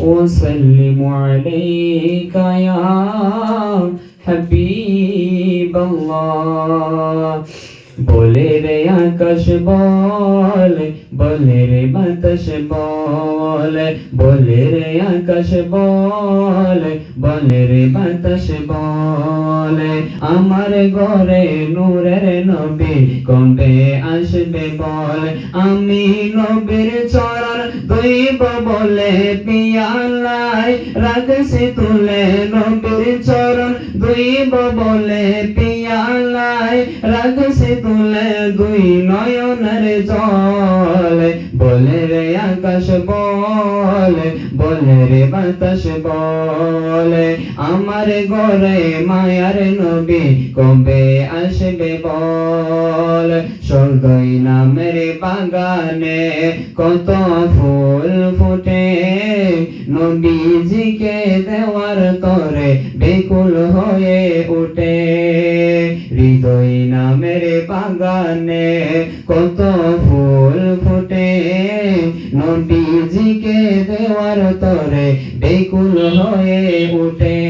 أسلم عليك يا حبيب الله بولے ریا کش بول বলে রে বাতাস বল, বলে রে আকাশ বল, বলে রে বাতাস বল। আমার ঘরে নূরের নবী কবে আসবে বল, আমি নবীর চরণ দইব বলে পিয়ালায় রাখছে তুলে নবীর চরণ দইব বলে পিয়ালায় রাখছে তুলে দুই নয়নের জল। বলে বলে রে আকাশ বল, বলে রে বাতাস বল। আমার ঘরে মায়ার নবী কবে আসবে বল? স্বর্গই নামের বাগানে কত ফুল ফুটে। নবীজিকে দেওয়ার তরে বেকুল হয়ে উঠে হৃদয় বাগানে কত ফুল ফুটে। নবীজিকে দেওয়ার তরে বেকুল হয়ে উঠে।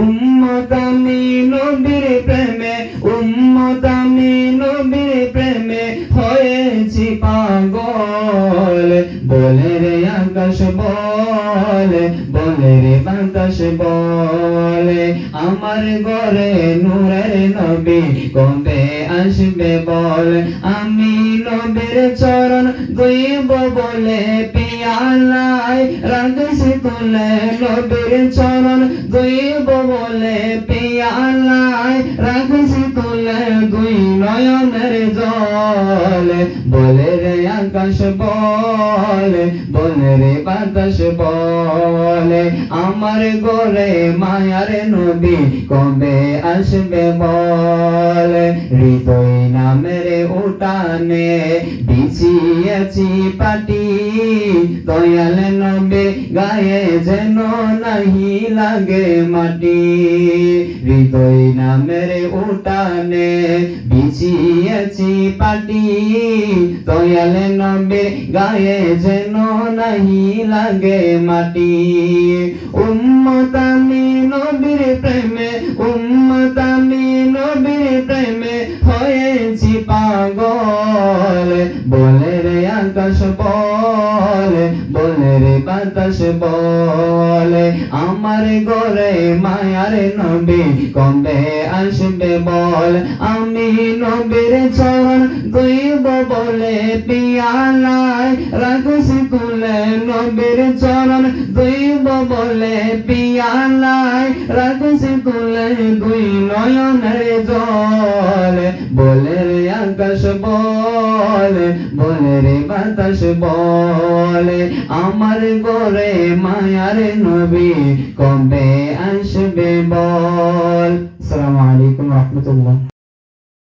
উম্মত আমি নবীর প্রেমে উম্মত আমি নবীর প্রেমে হয়েছি পাগল। বলে রে আকাশ বলে বলে রে বাতাস বলে। আমার ঘরে নূরের নবী কবে আসবে বল। আমি নবীর চরণ দইব বলে পিয়ালায় রাগসি তুলে। নবীর চরণ দইব বলে পিয়ালায় রাগসি তুলে। দুই নয়নের জল। বলে রে আকাশ বলে। বলে রে বাতাস বলে আমার গোরে মায়ার নবী কবে আসবে বল? হৃদয় নামের উঠানে বিছিয়েছি পাটি। দয়াল নবে গায়ে যেন নাহি লাগে মাটি। হৃদয় নামের উঠানে বিছিয়েছি পাটি। দয়াল নবে গায়ে যেন নাহি লাগে মাটি। উম্মত আমি নবীর প্রেমে, উম্মত আমি নবীর প্রেমে হয়েছি পাগল। বলে রে আকাশ বলে বলে রে বাতাস বলে, আমার ঘরে মায়ার নবী কবে আসবে বল। আমি নবীর চরণ দইব বলে, পিয়ালায় রাখছি তুলে নবীর চরণ দইব বলে পিয়ালায় রাখছি তুলে দুই নয়নের জল। বলে রে আকাশ বলে বলে রে বাতাস বলে। আমার ঘরে মায়ার নবী কবে আসবে বল? আসসালামু আলাইকুম রহমতুল্লাহ।